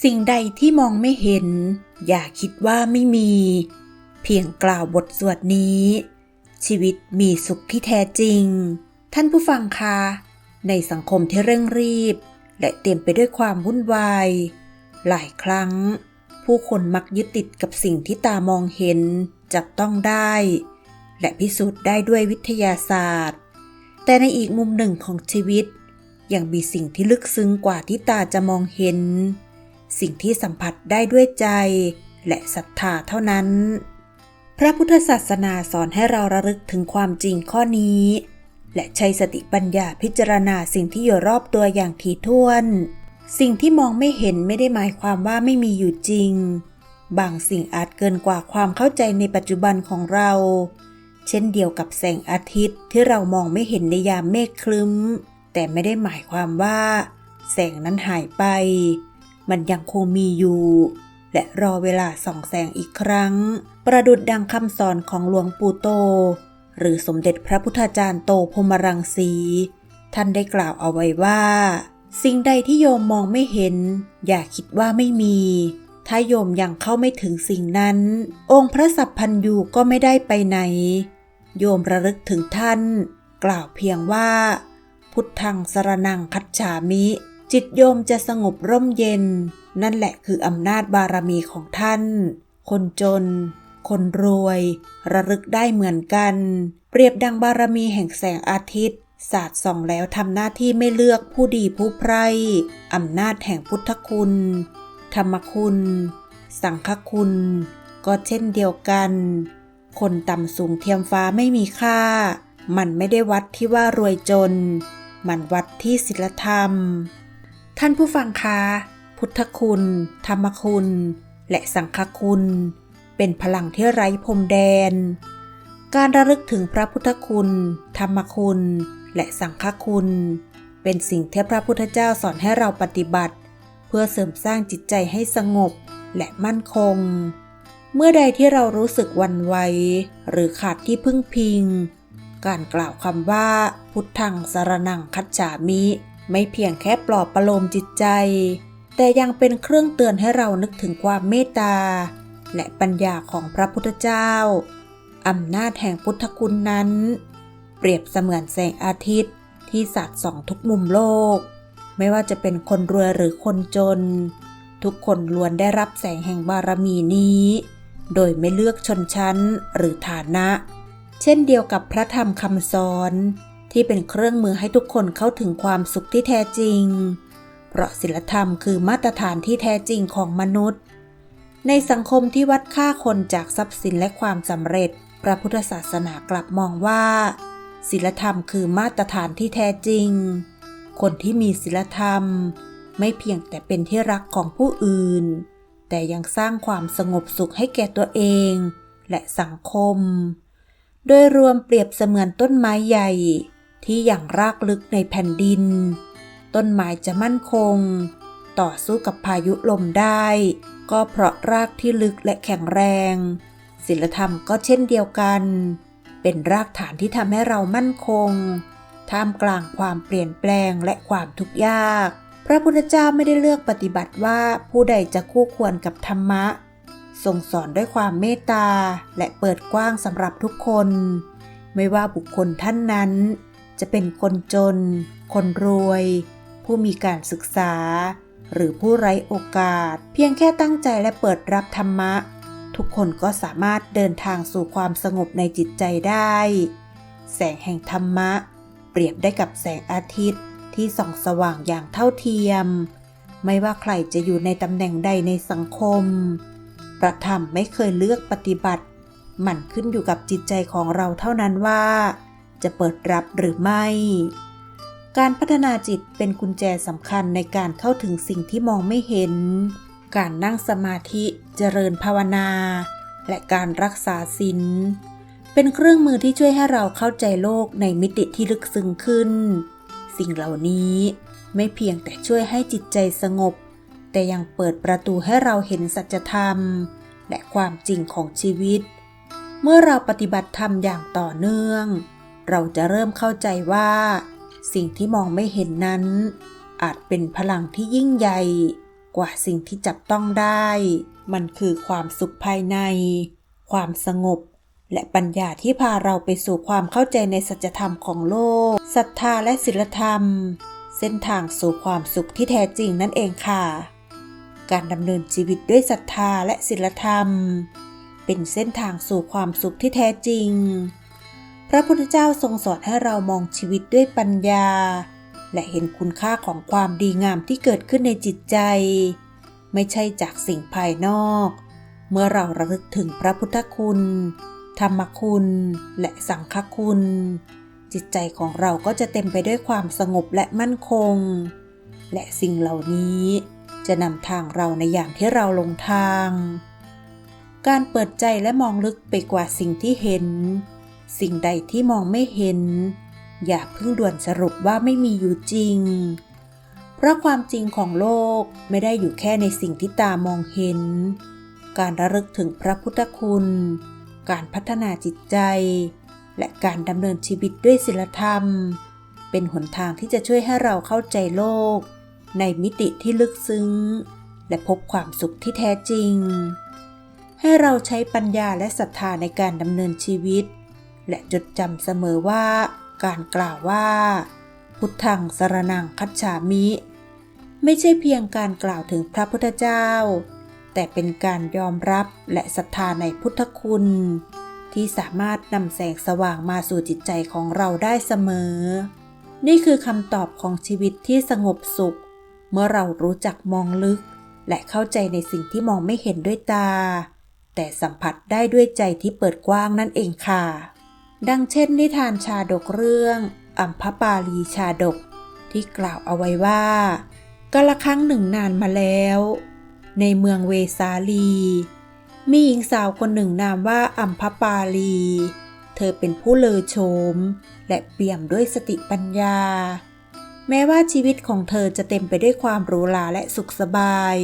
สิ่งใดที่มองไม่เห็น อย่าคิดว่าไม่มี เพียงกล่าวบทสวดนี้ ชีวิตมีสุขที่แท้จริง ท่านผู้ฟังคะในสังคมที่เร่งรีบ และเต็มไปด้วยความวุ่นวาย หลายครั้ง ผู้คนมักยึดติดกับสิ่งที่ตามองเห็น จับต้องได้ และพิสูจน์ได้ด้วยวิทยาศาสตร์ แต่ในอีกมุมหนึ่งของชีวิตยังมีสิ่งที่ลึกซึ้งกว่าที่ตาจะมองเห็น สิ่งที่สัมผัสได้ด้วยใจ และศรัทธาเท่านั้น พระพุทธศาสนาสอนให้เราระลึกถึงความจริงข้อนี้ และใช้สติปัญญาพิจารณาสิ่งที่อยู่รอบตัวอย่างถี่ถ้วน สิ่งที่มองไม่เห็นไม่ได้หมายความว่าไม่มีอยู่จริง บางสิ่งอาจเกินกว่าความเข้าใจในปัจจุบันของเรา เช่นเดียวกับแสงอาทิตย์ที่เรามองไม่เห็นในยามเมฆคลึ้ม แต่ไม่ได้หมายความว่า แสงนั้นหายไป มันยังคงมีอยู่ และรอเวลาส่องแสงอีกครั้ง ประดุดดังคำสอนของหลวงปู่โต หรือสมเด็จพระพุทธจารย์โตพมรังสี ท่านได้กล่าวเอาไว้ว่า สิ่งใดที่โยมมองไม่เห็น อย่าคิดว่าไม่มี ถ้าโยมยังเข้าไม่ถึงสิ่งนั้น องค์พระสัพพันยูก็ไม่ได้ไปไหน โยมระลึกถึงท่าน กล่าวเพียงว่า พุทธังสรนังคัจฉามิ จิตโยมจะสงบร่มเย็น นั่นแหละคืออำนาจบารมีของท่าน คนจน คนรวย ระลึกได้เหมือนกัน เปรียบดังบารมีแห่งแสงอาทิตย์ศาสาดส่องแล้วทำหน้าที่ไม่เลือกผู้ดีผู้ไพร่อำนาจแห่งพุทธคุณ ธรรมคุณ สังฆคุณ ก็เช่นเดียวกัน คนต่ำสูงเทียมฟ้าไม่มีค่า มันไม่ได้วัดที่ว่ารวยจน มันวัดที่ศีลธรรม ท่านผู้ฟังคะ พุทธคุณ ธรรมคุณ และสังฆคุณ เป็นพลังที่ไร้พรมแดน การระลึกถึงพระพุทธคุณ ธรรมคุณ และสังฆคุณ เป็นสิ่งที่พระพุทธเจ้าสอนให้เราปฏิบัติ เพื่อเสริมสร้างจิตใจให้สงบและมั่นคง เมื่อใดที่เรารู้สึกวันไหวหรือขาดที่พึ่งพิง การกล่าวคำว่า พุทธังสารนังคัจฉามิ ไม่เพียงแค่ปลอบประโลมจิตใจ แต่ยังเป็นเครื่องเตือนให้เรานึกถึงความเมตตา และปัญญาของพระพุทธเจ้า อำนาจแห่งพุทธคุณนั้น เปรียบเสมือนแสงอาทิตย์ที่สาดส่องทุกมุมโลก ไม่ว่าจะเป็นคนรวยหรือคนจน ทุกคนล้วนได้รับแสงแห่งบารมีนี้ โดยไม่เลือกชนชั้นหรือฐานะ เช่นเดียวกับพระธรรมคำสอน ที่เป็นเครื่องมือให้ทุกคนเข้าถึงความสุขที่แท้จริง เพราะศีลธรรมคือมาตรฐานที่แท้จริงของมนุษย์ ในสังคมที่วัดค่าคนจากทรัพย์สินและความสำเร็จ พระพุทธศาสนากลับมองว่าศีลธรรมคือมาตรฐานที่แท้จริง คนที่มีศีลธรรม ไม่เพียงแต่เป็นที่รักของผู้อื่น แต่ยังสร้างความสงบสุขให้แก่ตัวเอง และสังคม โดยรวมเปรียบเสมือนต้นไม้ใหญ่ ที่อย่างรากลึกในแผ่นดิน ต้นไม้จะมั่นคง ต่อสู้กับพายุลมได้ ก็เพราะรากที่ลึกและแข็งแรงศีลธรรมก็เช่นเดียวกัน เป็นรากฐานที่ทำให้เรามั่นคง ท่ามกลางความเปลี่ยนแปลงและความทุกข์ยาก พระพุทธเจ้าไม่ได้เลือกปฏิบัติว่าผู้ใดจะคู่ควรกับธรรมะทรงสอนด้วยความเมตตาและเปิดกว้างสำหรับทุกคน ไม่ว่าบุคคลท่านนั้น จะเป็นคนจน คนรวย ผู้มีการศึกษา หรือผู้ไร้โอกาส เพียงแค่ตั้งใจและเปิดรับธรรมะ ทุกคนก็สามารถเดินทางสู่ความสงบในจิตใจได้ แสงแห่งธรรมะ เปรียบได้กับแสงอาทิตย์ที่ส่องสว่างอย่างเท่าเทียม ไม่ว่าใครจะอยู่ในตำแหน่งใดในสังคม ประธรรมไม่เคยเลือกปฏิบัติ มันขึ้นอยู่กับจิตใจของเราเท่านั้นว่า จะเปิดรับหรือไม่ การพัฒนาจิตเป็นกุญแจสำคัญในการเข้าถึงสิ่งที่มองไม่เห็น การนั่งสมาธิเจริญภาวนา และการรักษาศีลเป็นเครื่องมือที่ช่วยให้เราเข้าใจโลกในมิติที่ลึกซึ้งขึ้น สิ่งเหล่านี้ไม่เพียงแต่ช่วยให้จิตใจสงบ แต่ยังเปิดประตูให้เราเห็นสัจธรรม และความจริงของชีวิต เมื่อเราปฏิบัติธรรมอย่างต่อเนื่อง เราจะเริ่มเข้าใจว่า สิ่งที่มองไม่เห็นนั้น อาจเป็นพลังที่ยิ่งใหญ่กว่าสิ่งที่จับต้องได้ มันคือความสุขภายใน ความสงบ และปัญญาที่พาเราไปสู่ความเข้าใจในสัจธรรมของโลก ศรัทธาและศีลธรรม เส้นทางสู่ความสุขที่แท้จริงนั่นเองค่ะ การดำเนินชีวิตด้วยศรัทธาและศีลธรรม เป็นเส้นทางสู่ความสุขที่แท้จริง ระพุทธเจ้าทรงสอนให้เรามองชีวิตด้วยปัญญา และเห็นคุณค่าของความดีงามที่เกิดขึ้นในจิตใจ ไม่ใช่จากสิ่งภายนอก เมื่อเราระลึกถึงพระพุทธคุณ ธรรมคุณและสังฆคุณ จิตใจของเราก็จะเต็มไปด้วยความสงบและมั่นคง และสิ่งเหล่านี้จะนำทางเราในอย่างที่เราลงทาง การเปิดใจและมองลึกไปกว่าสิ่งที่เห็น สิ่งใดที่มองไม่เห็น อย่าเพิ่งด่วนสรุปว่าไม่มีอยู่จริง เพราะความจริงของโลกไม่ได้อยู่แค่ในสิ่งที่ตามองเห็น การระลึกถึงพระพุทธคุณ การพัฒนาจิตใจ และการดำเนินชีวิตด้วยศีลธรรม เป็นหนทางที่จะช่วยให้เราเข้าใจโลก ในมิติที่ลึกซึ้ง และพบความสุขที่แท้จริง ให้เราใช้ปัญญาและศรัทธาในการดำเนินชีวิต และจดจำเสมอว่า การกล่าวว่า พุทธังสรนังคัจฉามิ ไม่ใช่เพียงการกล่าวถึงพระพุทธเจ้า แต่เป็นการยอมรับและศรัทธาในพุทธคุณ ที่สามารถนำแสงสว่างมาสู่จิตใจของเราได้เสมอ นี่คือคำตอบของชีวิตที่สงบสุข เมื่อเรารู้จักมองลึก และเข้าใจในสิ่งที่มองไม่เห็นด้วยตา แต่สัมผัสได้ด้วยใจที่เปิดกว้างนั่นเองค่ะ ดังเช่นนิทานชาดกเรื่องอัมพปาลีชาดกที่กล่าวเอาไว้ว่ากาละครั้งหนึ่งนานมาแล้ว ในเมืองเวสาลี มีหญิงสาวคนหนึ่งนามว่าอัมพปาลี เธอเป็นผู้เลอโฉมและเปี่ยมด้วยสติปัญญา แม้ว่าชีวิตของเธอจะเต็มไปด้วยความหรูหราและสุขสบาย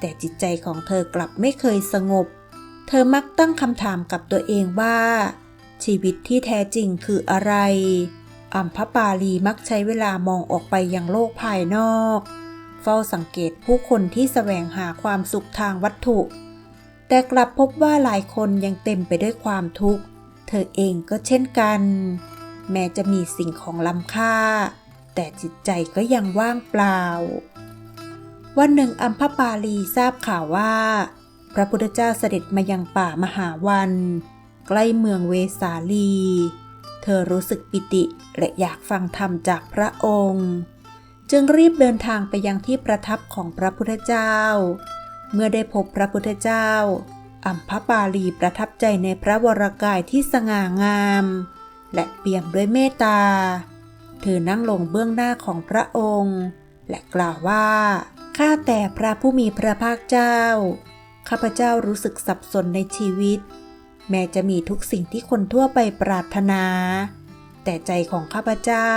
แต่จิตใจของเธอกลับไม่เคยสงบ เธอมักตั้งคำถามกับตัวเองว่า ชีวิตที่แท้จริงคืออะไร อัมพปาลีมักใช้เวลามองออกไปยังโลกภายนอก เฝ้าสังเกตผู้คนที่แสวงหาความสุขทางวัตถุ แต่กลับพบว่าหลายคนยังเต็มไปด้วยความทุกข์ เธอเองก็เช่นกัน แม้จะมีสิ่งของล้ำค่า แต่จิตใจก็ยังว่างเปล่า วันหนึ่งอัมพปาลีทราบข่าวว่า พระพุทธเจ้าเสด็จมายังป่ามหาวัน ใกล้เมืองเวสาลี เธอรู้สึกปิติและอยากฟังธรรมจากพระองค์ จึงรีบเดินทางไปยังที่ประทับของพระพุทธเจ้า เมื่อได้พบพระพุทธเจ้า อัมพปาลีประทับใจในพระวรากายที่สง่างาม และเปี่ยมด้วยเมตตา เธอนั่งลงเบื้องหน้าของพระองค์ และกล่าวว่าข้าแต่พระผู้มีพระภาคเจ้า ข้าพเจ้ารู้สึกสับสนในชีวิต แม้จะมีทุกสิ่งที่คนทั่วไปปรารถนา แต่ใจของข้าพเจ้า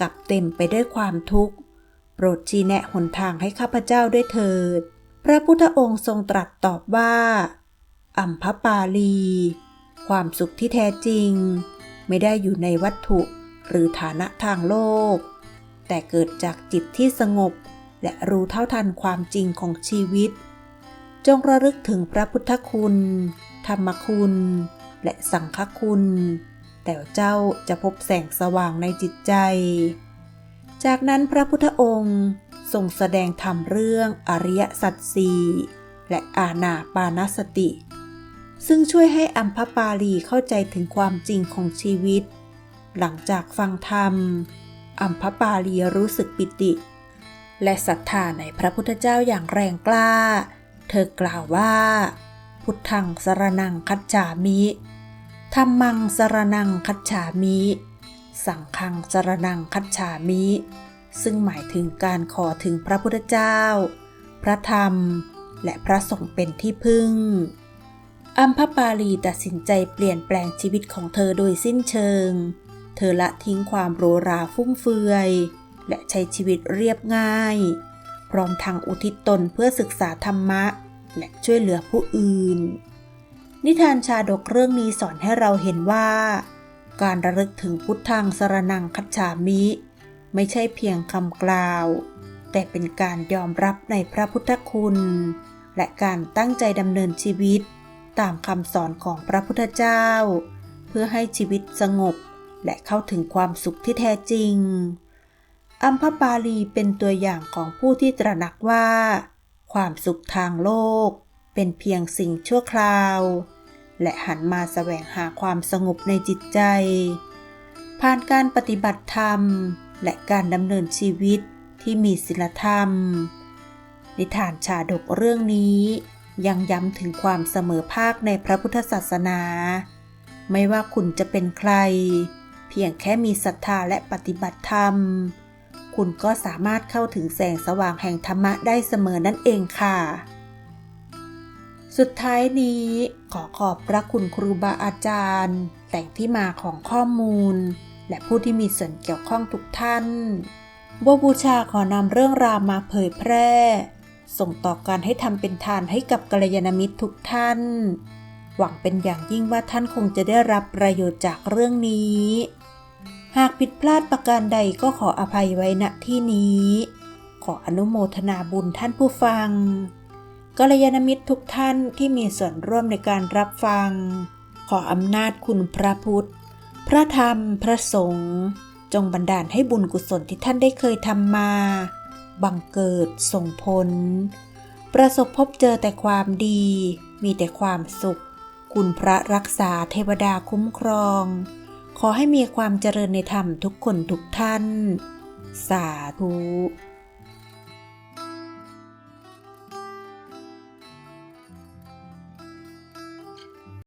กลับเต็มไปด้วยความทุกข์ โปรดชี้แนะหนทางให้ข้าพเจ้าด้วยเถิด พระพุทธองค์ทรงตรัสตอบว่าอัมพปาลี ความสุขที่แท้จริง ไม่ได้อยู่ในวัตถุหรือฐานะทางโลก แต่เกิดจากจิตที่สงบและรู้เท่าทันความจริงของชีวิต จงระลึกถึงพระพุทธคุณ ธรรมคุณ และสังฆคุณ แต่เจ้าจะพบแสงสว่างในจิตใจ จากนั้นพระพุทธองค์ทรงแสดงธรรมเรื่องอริยสัจสี่และอาณาปานสติ ซึ่งช่วยให้อัมพปาลีเข้าใจถึงความจริงของชีวิต หลังจากฟังธรรม อัมพปาลีรู้สึกปิติ และศรัทธาในพระพุทธเจ้าอย่างแรงกล้า เธอกล่าวว่า พุทธังสรนังคัจฉามิธรรมังสรนังคัจฉามิ สังฆังสรนังคัจฉามิ ซึ่งหมายถึงการขอถึงพระพุทธเจ้า พระธรรม และพระสงฆ์เป็นที่พึ่ง อัมพปาลีตัดสินใจเปลี่ยนแปลงชีวิตของเธอโดยสิ้นเชิง เธอละทิ้งความโรราฟุ่มเฟือย และใช้ชีวิตเรียบง่าย พร้อมทางอุทิศตนเพื่อศึกษาธรรมะ และช่วยเหลือผู้อื่น นิทานชาดกเรื่องนี้สอนให้เราเห็นว่า การระลึกถึงพุทธังสรนังคัจฉามิ ไม่ใช่เพียงคำกล่าว แต่เป็นการยอมรับในพระพุทธคุณ และการตั้งใจดำเนินชีวิต ตามคำสอนของพระพุทธเจ้า เพื่อให้ชีวิตสงบและเข้าถึงความสุขที่แท้จริง อัมพปาลีเป็นตัวอย่างของผู้ที่ตระหนักว่า ความสุขทางโลก เป็นเพียงสิ่งชั่วคราว และหันมาแสวงหาความสงบในจิตใจ ผ่านการปฏิบัติธรรม และการดำเนินชีวิตที่มีศีลธรรม นิทานชาดกเรื่องนี้ยังย้ำถึงความเสมอภาคในพระพุทธศาสนา ไม่ว่าคุณจะเป็นใคร เพียงแค่มีศรัทธาและปฏิบัติธรรม คุณก็สามารถเข้าถึงแสงสว่างแห่งธรรมะได้เสมอนั่นเองค่ะ สุดท้ายนี้ขอขอบพระคุณครูบาอาจารย์แหล่งที่มาของข้อมูล และผู้ที่มีส่วนเกี่ยวข้องทุกท่านบัวบูชาขอนำเรื่องราวมาเผยแพร่ ส่งต่อการให้ทำเป็นทานให้กับกัลยาณมิตรทุกท่าน หวังเป็นอย่างยิ่งว่าท่านคงจะได้รับประโยชน์จากเรื่องนี้ หากผิดพลาดประการใดก็ขออภัยไว้ณที่นี้ ขออนุโมทนาบุญท่านผู้ฟังกัลยาณมิตรทุกท่านที่มีส่วนร่วมในการรับฟัง ขออำนาจคุณพระพุทธ พระธรรมพระสงฆ์จงบันดาลให้บุญกุศลที่ท่านได้เคยทำมา บังเกิดส่งผล ประสบพบเจอแต่ความดี มีแต่ความสุข คุณพระรักษาเทวดาคุ้มครอง ขอให้มีความเจริญในธรรมทุกคนทุกท่าน สาธุ